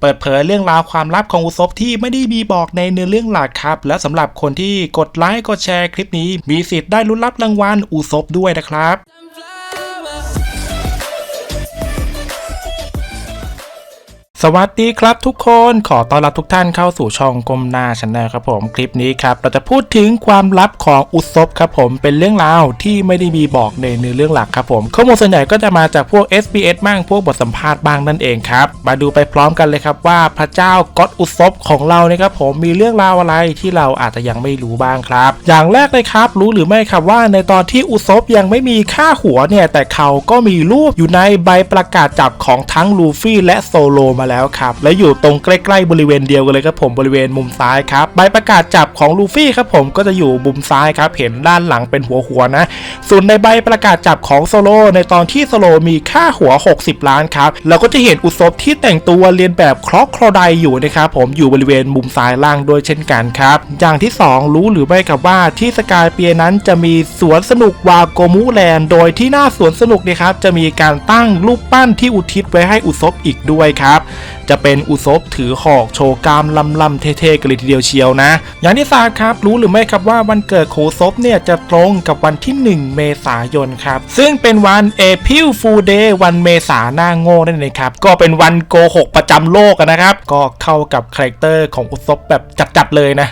เปิดเผยเรื่องราวความลับของอุซบที่ไม่ได้มีบอกในเนื้อเรื่องหลักครับ และสำหรับคนที่กดไลค์กดแชร์คลิปนี้ มีสิทธิ์ได้ลุ้นรับรางวัลอุซบด้วยนะครับ สวัสดีครับทุกคนขอต้อนรับทุกท่านเข้าสู่ช่องกลมหน้าชแนลครับผมคลิปนี้ครับเราจะพูดถึงความลับของอุศบครับผมเป็นเรื่องราวที่ไม่ได้มีบอกในเนื้อเรื่องหลักครับผมข้อมูลส่วนใหญ่ก็จะมาจากพวก SBS บ้างพวกบทสัมภาษณ์บ้างนั่นเองครับมาดูไปพร้อมกันเลยครับว่าพระเจ้าก็อดอุศบของเรานะครับผมมีเรื่องราวอะไรที่เราอาจจะยังไม่รู้บ้างครับ อย่างแรกเลยครับ รู้หรือไม่ครับว่าในตอนที่อุศบยังไม่มีค่าหัวเนี่ยแต่เขาก็มีรูปอยู่ในใบประกาศจับของทั้งลูฟี่และโซโลมาแล้วครับ และอยู่ตรงใกล้ๆบริเวณเดียวกันเลยครับผมบริเวณมุมซ้ายครับใบประกาศจับของลูฟี่ครับผมก็จะอยู่มุมซ้ายครับเห็นด้านหลังเป็นหัวหัวๆนะ ส่วนในใบประกาศจับของโซโลในตอนที่โซโลมีค่าหัว 60 ล้านครับเราก็จะเห็นอุศบที่แต่งตัวเรียนแบบครอกโครไดอยู่นะครับผมอยู่บริเวณมุมซ้ายล่างด้วยเช่นกันครับ อย่างที่ 2 รู้หรือไม่ครับว่าที่สกายเปียนั้นจะมีสวนสนุกวาโกมุแลนด์โดยที่หน้าสวนสนุกเนี่ยครับจะมีการตั้งรูปปั้นที่อุทิศไว้ให้อุศบอีกด้วยครับจะเป็นอุศบถือหอกโชว์กล้ามลำๆเท่ๆกันเลยทีเดียวเชียวนะ อย่างที่ทราบครับรู้หรือไม่ครับว่าวันเกิดของอุศบเนี่ยจะตรงกับวันที่ 1 เมษายนครับ ซึ่งเป็นวันเอพิลฟูเดย์วันเมษาหน้าโง่นั่นเองครับ ก็เป็นวันโกหกประจำโลกนะครับ ก็เข้ากับคาแรคเตอร์ของอุศบแบบจัดๆเลยนะ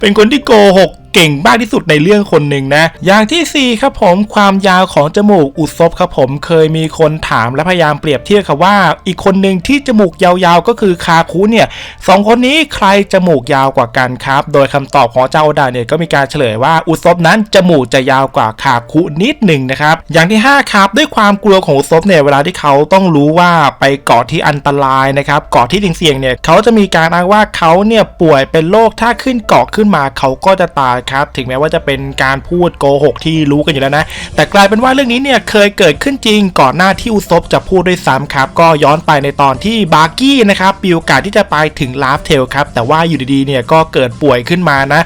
เป็นคนที่โกหกเก่งมากที่สุดในเรื่องคนหนึ่งนะ อย่างที่ 4 ครับผมความยาวของจมูกอุศบครับผมเคยมีคนถามและพยายามเปรียบเทียบครับว่า อีกคนหนึ่งที่จมูกยาวๆก็คือคาคุเนี่ยสองคนนี้ใครจมูกยาวกว่ากันครับ โดยคำตอบของเจ้าดาเนี่ยก็มีการเฉลยว่าอุศบนั้นจมูกจะยาวกว่าคาคุนิดหนึ่งนะครับอย่างที่ 5 ครับ ด้วยความกลัวของอุศบเนี่ยเวลาที่เขาต้องรู้ว่าไปเกาะที่อันตรายนะครับเกาะที่เสี่ยงเนี่ยเขาจะมีการอ้างว่าเขาเนี่ยป่วยเป็นโรคถ้าขึ้นเกาะขึ้นมาเขาก็จะตายครับถึงแม้ว่าจะเป็นการพูดโกหกที่รู้กันอยู่แล้วนะ แต่กลายเป็นว่าเรื่องนี้เนี่ยเคยเกิดขึ้นจริงก่อนหน้าที่อุซบจะพูดด้วยซ้ำครับก็ย้อนไปในตอนที่บาร์กี้นะครับมีโอกาสที่จะไปถึงลาฟเทลครับแต่ว่าอยู่ดีๆเนี่ยก็เกิดป่วยขึ้นมานะ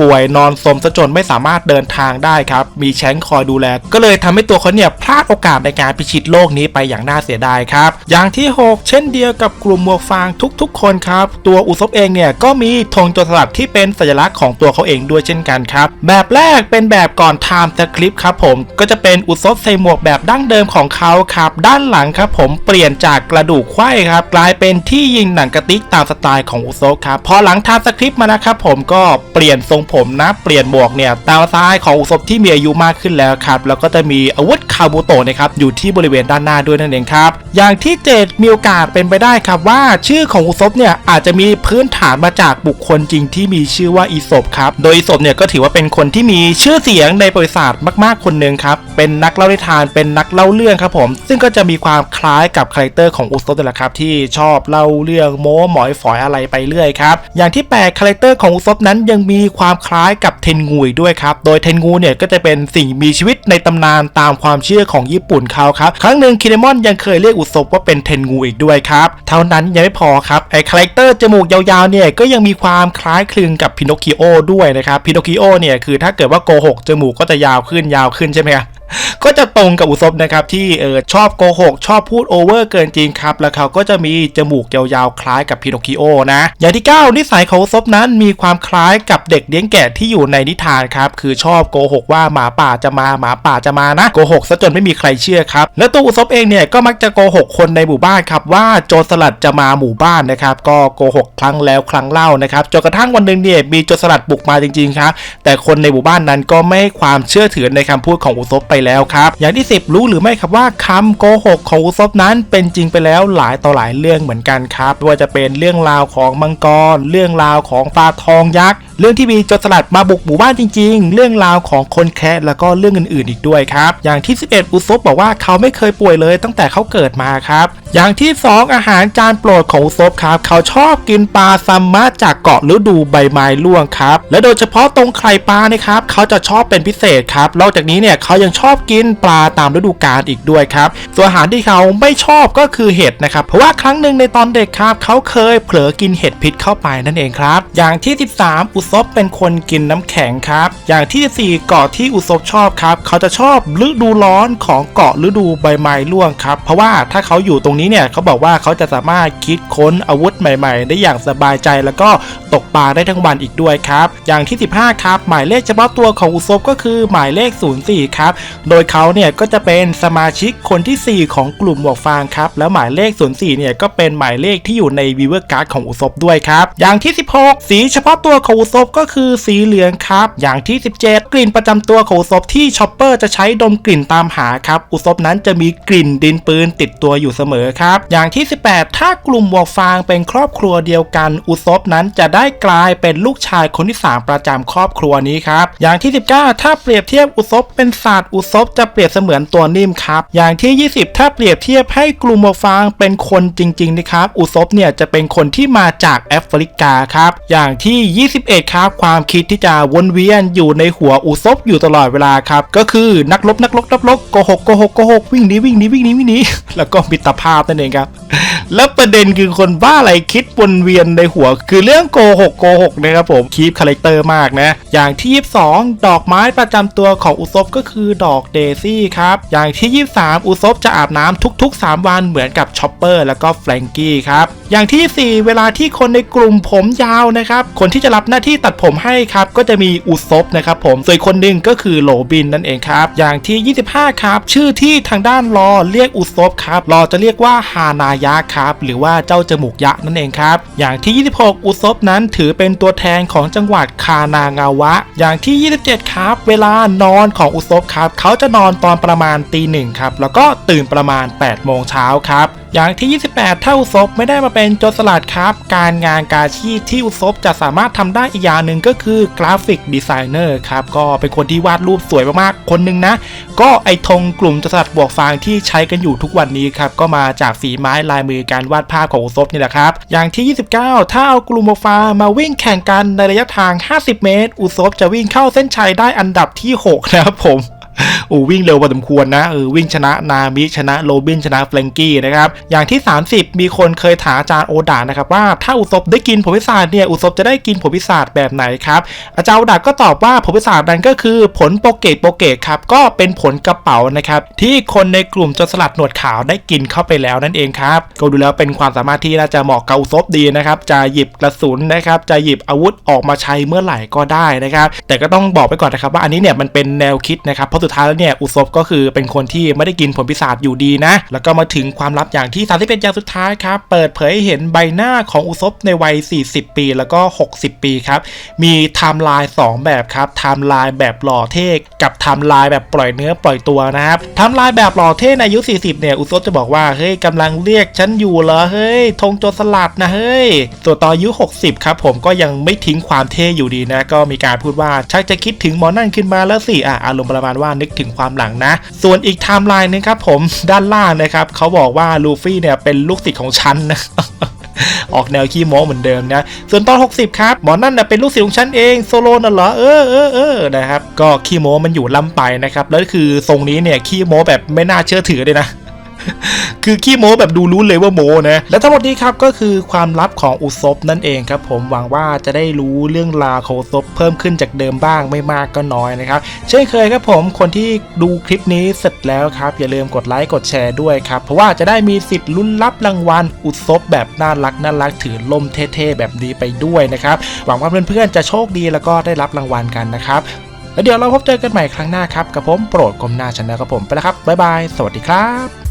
ป่วยนอนสมซะจนไม่สามารถเดินทางได้ครับมีแชงคอยดูแล ก็เลยทำให้ตัวเขาเนี่ยพลาดโอกาสในการพิชิตโลกนี้ไปอย่างน่าเสียดายครับอย่างที่ 6 เช่นเดียวกับกลุ่มหมวกฟางทุกๆ คนครับตัวอุซบเองเนี่ยก็มีธงโจรสลัดที่เป็นสัญลักษณ์ของตัวเขาเองด้วยเช่นกันครับ แบบแรกเป็นแบบก่อนไทม์สคริปต์ครับผมก็จะเป็นอุซบใส่หมวกแบบดั้งเดิมของเขาครับด้านหลังครับผมเปลี่ยนจากกระดูกไข้ครับกลายเป็นที่ยิงหนังกระติกตามสไตล์ของอุซบครับพอหลังไทม์สคริปต์มานะครับผมก็เปลี่ยนทรงผมนะเปลี่ยนหมวกเนี่ยตามสไตล์ของอุซบที่มีอายุมากขึ้นแล้วครับแล้วก็จะมีอาวุธาบุโตะนะครับอยู่ที่บริเวณด้านหน้าด้วยนั่นเองครับอย่างที่เจ็ดมีโอกาสเป็นไปได้ครับว่าชื่อของอุซบเนี่ยอาจจะมีพื้นฐานมาจากบุคคลจริงที่มีชื่อว่าอีศบครับโดยอีศบเนี่ยก็ถือว่าเป็นคนที่มีชื่อเสียงในประวัติศาสตร์มากๆคนหนึ่งครับเป็นนักเล่านิทานเป็นนักเล่าเรื่องครับผม ซึ่งก็จะมีความคล้ายกับคาแรคเตอร์ของอุซบนี่แหละครับที่ชอบเล่าเรื่องโม้หมอยฝอยอะไรไปเรื่อยครับอย่างที่แปดคาแรคเตอร์ของอุซบนั้นยังมีความคล้ายกับเทนงูด้วยครับโดยเทนงูเนี่ยก็จะเป็นสิ่งมีชีวิตในตำนานตามความเชื่อของญี่ปุ่นเขาครับ ครั้งหนึ่งคิเนมอนยังเคยเรียกอุศบว่าเป็นเทนงูอีกด้วยครับ เท่านั้นยังไม่พอครับ ไอคาแรคเตอร์จมูกยาวๆเนี่ยก็ยังมีความคล้ายคลึงกับพินอคคิโอด้วยนะครับ พินอคคิโอเนี่ยคือถ้าเกิดว่าโกหกจมูกก็จะยาวขึ้นยาวขึ้นใช่ไหมครับ ก็จะตรงกับอุศบนะครับที่เออชอบโกหกชอบพูดโอเวอร์เกินจริงครับ แล้วเขาก็จะมีจมูกยาวๆคล้ายกับพินอคคิโอนะ อย่างที่ 9 นิสัยของอุศบนั้นมีความคล้ายกับเด็กเลี้ยงแกะที่อยู่ในนิทานครับคือชอบโกหกว่าหมาป่าจะมาหมาป่าจะมานะโกหกซะจนไม่มีใครเชื่อครับ และตัวอุศบเองเนี่ยก็มักจะโกหกคนในหมู่บ้านครับว่าโจรสลัดจะมาหมู่บ้านนะครับก็โกหกครั้งแล้วครั้งเล่านะครับจนกระทั่งวันหนึ่งเนี่ยมีโจรสลัดบุกมาจริงๆครับแต่คนในหมู่บ้านนั้นก็ไม่ให้ความเชื่อถือในคำพูดของอุศบไปแล้วครับ อย่างที่ 10 รู้หรือไม่ครับว่าคำโกหกของอุซบนั้นเป็นจริงไปแล้วหลายต่อหลายเรื่องเหมือนกันครับไม่ว่าจะเป็นเรื่องราวของมังกร เรื่องราวของปลาทองยักษ์ เรื่องที่มีโจรสลัดมาบุกหมู่บ้านจริง ๆ เรื่องราวของคนแคะแล้วก็เรื่องอื่นๆ อีกด้วยครับ อย่างที่ 11 อุศบบอกว่าเขาไม่เคยป่วยเลยตั้งแต่เขาเกิดมาครับ อย่างที่ 2 อาหารจานโปรดของอุศบครับ เขาชอบกินปลาซัมมะจากเกาะฤดูใบไม้ร่วงครับ และโดยเฉพาะตรงไข่ปลานะครับเขาจะชอบเป็นพิเศษครับนอกจากนี้เนี่ยเขายังชอบกินปลาตามฤดูกาลอีกด้วยครับส่วนอาหารที่เขาไม่ชอบก็คือเห็ดนะครับเพราะว่าครั้งหนึ่งในตอนเด็กครับเขาเคยเผลอกินเห็ดพิษเข้าไปนั่นเองครับ อย่างที่ 13 อุศซบเป็นคนกินน้ำแข็งครับ อย่างที่ 4 เกาะที่อุซบชอบครับ เขาจะชอบฤดูร้อนของเกาะฤดูใบไม้ร่วงครับ เพราะว่าถ้าเขาอยู่ตรงนี้เนี่ยเขาบอกว่าเขาจะสามารถคิดค้นอาวุธใหม่ ๆ ได้อย่างสบายใจ แล้วก็ตกปลาได้ทั้งวันอีกด้วยครับ อย่างที่ 15 ครับ หมายเลขเฉพาะตัวของอุซบก็คือหมายเลข 04 ครับ โดยเขาเนี่ยก็จะเป็นสมาชิกคนที่ 4 ของกลุ่มหมวกฟางครับ แล้วหมายเลข 04 เนี่ยก็เป็นหมายเลขที่อยู่ในวีเวอร์การ์ดของอุซบด้วยครับ อย่างที่ 16 สีเฉพาะตัวของอุซบก็คือสีเหลืองครับ อย่างที่ 17 กลิ่นประจำตัวของอุซบที่ชอปเปอร์จะใช้ดมกลิ่นตามหาครับอุซบนั้นจะมีกลิ่นดินปืนติดตัวอยู่เสมอครับ อย่างที่ 18 ถ้ากลุ่มหมวกฟางเป็นครอบครัวเดียวกัน อุซบนั้นจะได้กลายเป็นลูกชายคนที่ 3 ประจำครอบครัวนี้ครับ อย่างที่ 19 ถ้าเปรียบเทียบอุซบเป็นศาสตร์อุซบจะเปรียบเสมือนตัวนิ่มครับ อย่างที่ 20 ถ้าเปรียบเทียบให้กลุ่มหมวกฟางเป็นคนจริงๆนะครับ อุซบเนี่ยจะเป็นคนที่มาจากแอฟริกาครับ อย่างที่ 21ครับ ความคิดที่จะวนเวียนอยู่ในหัวอุซบอยู่ตลอดเวลาครับ ก็คือนักลบนักลบนักลบโกหกโกหกโกหกวิ่งหนีวิ่งหนีวิ่งหนีวิ่งหนีแล้วก็มิตรภาพนั่นเองครับแล้วประเด็นคือคนบ้าอะไรคิดวนเวียนในหัว คือเรื่องโกหกโกหกนะครับผมคีปคาแรคเตอร์มากนะ อย่างที่ 22 ดอกไม้ประจำตัวของอุซบก็คือดอกเดซี่ครับ อย่างที่ 23 อุซบจะอาบน้ำทุก ๆ 3 วันเหมือนกับชอปเปอร์แล้วก็แฟรงกี้ครับ อย่างที่ 4 เวลาที่คนในกลุ่มผมยาวนะครับ คนที่จะรับหน้าที่ตัดผมให้ครับก็จะมีอุซบนะครับผมส่วนคนหนึ่งก็คือโลบินนั่นเองครับ อย่างที่ 25 ครับ ชื่อที่ทางด้านรอเรียกอุซบครับรอจะเรียกว่าฮานายะครับ หรือว่าเจ้าจมูกยะนั่นเองครับ อย่างที่ 26 อุซบนั้นถือเป็นตัวแทนของจังหวัดคานางาวะ อย่างที่ 27 ครับ เวลานอนของอุซบครับ เขาจะนอนตอนประมาณตีหนึ่งครับ แล้วก็ตื่นประมาณ8โมงเช้าครับอย่างที่ 28 ถ้าอุซบไม่ได้มาเป็นโจรสลัดครับ การงานการชีพที่อุซบจะสามารถทำได้อีกอย่างหนึ่งก็คือกราฟิกดีไซเนอร์ครับ ก็เป็นคนที่วาดรูปสวยมากๆ คนหนึ่งนะ ก็ไอธงกลุ่มโจรสลัดบวกฟางที่ใช้กันอยู่ทุกวันนี้ครับ ก็มาจากฝีไม้ลายมือการวาดภาพของอุซบนี่แหละครับ อย่างที่ 29 ถ้าเอากลุ่มบวกฟางมาวิ่งแข่งกันในระยะทาง 50 เมตร อุซบจะวิ่งเข้าเส้นชัยได้อันดับที่ 6 นะครับผม โอ้วิ่งเร็วพอสมควรนะเออวิ่งชนะนามิชนะโรบินชนะเฟลงกี้นะครับอย่างที่ 30 มีคนเคยถามอาจารย์โอดานะครับว่าถ้าอุศบได้กินผลพิศาจเนี่ยอุศบจะได้กินผลพิศาจแบบไหนครับอาจารย์โอดาก็ตอบว่าผลพิศาจนั้นก็คือผลโปเกตโปเกตครับก็เป็นผลกระเป๋านะครับที่คนในกลุ่มจรสลัดหนวดขาวได้กินเข้าไปแล้วนั่นเองครับก็ดูแล้วเป็นความสามารถที่น่าจะเหมาะกับอุศบดีนะครับจะหยิบกระสุนนะครับจะหยิบอาวุธออกมาใช้เมื่อไหร่ก็ได้นะครับแต่ก็ต้องบอกไปก่อนนะครับว่าอันนี้เนี่ยมันเป็นแนวคิดนะครับเพราะสุดท้ายแล้วเนี่ยอุศบก็คือเป็นคนที่ไม่ได้กินผลพิศาจอยู่ดีนะ แล้วก็มาถึงความลับอย่างที่31อย่างสุดท้ายครับ เปิดเผยหเห็นใบหน้าของอุศบในวัย 40 ปีแล้วก็ 60 ปีครับ มีไทม์ไลน์2แบบครับไทม์ไลน์แบบหล่อเท่กับไทม์ไลน์แบบปล่อยเนื้อปล่อยตัวนะครับไทม์ไลน์แบบหล่อเท่ในอายุ 40 เนี่ยอุศบจะบอกว่าเฮ้ยกำลังเรียกฉันอยู่เหรอเฮ้ยธงโจรสลัดนะเฮ้ยส่วนตอนอายุ 60 ครับผมก็ยังไม่ทิ้งความเท่อยู่ดีนะ ก็มีการพูดว่าชักจะคิดถึงหมอนั่นขึ้นมาแล้วสิอะอารมณ์ประมาณว่านึกถึงความหลังนะ ส่วนอีกไทม์ไลน์หนึงครับผมด้านล่างนะครับเขาบอกว่าลูฟี่เนี่ยเป็นลูกศิษย์ของฉันนะออกแนวขี้โม้เหมือนเดิมนะ ส่วนตอน 60 ครับ หมอนั่นน่ะเป็นลูกศิษย์ของฉันเองโซโลน่ะเหรอ เออเออเออนะครับ ก็ขี้โม้มันอยู่ล้ำไปนะครับ แล้วคือทรงนี้เนี่ยขี้โม้แบบไม่น่าเชื่อถือเลยนะ คือขี้โม้แบบดูรู้เลยว่าโม้นะและทั้งหมดนี้ครับก็คือความลับของอุซบนั่นเองครับผมหวังว่าจะได้รู้เรื่องราวของอุซบเพิ่มขึ้นจากเดิมบ้างไม่มากก็น้อยนะครับเช่นเคยครับผมคนที่ดูคลิปนี้เสร็จแล้วครับอย่าลืมกดไลค์กดแชร์ด้วยครับเพราะว่าจะได้มีสิทธิ์ลุ้นรับรางวัลอุซบแบบน่ารักน่ารักถือล่มเท่ๆแบบนี้ไปด้วยนะครับหวังว่าเพื่อนๆจะโชคดีแล้วก็ได้รับรางวัลกันนะครับแล้วเดี๋ยวเราพบเจอกันใหม่ครั้งหน้าครับกับผมโปรดกลมหน้าชนลครับผมไปแล้วครับบ๊ายบาย สวัสดีครับ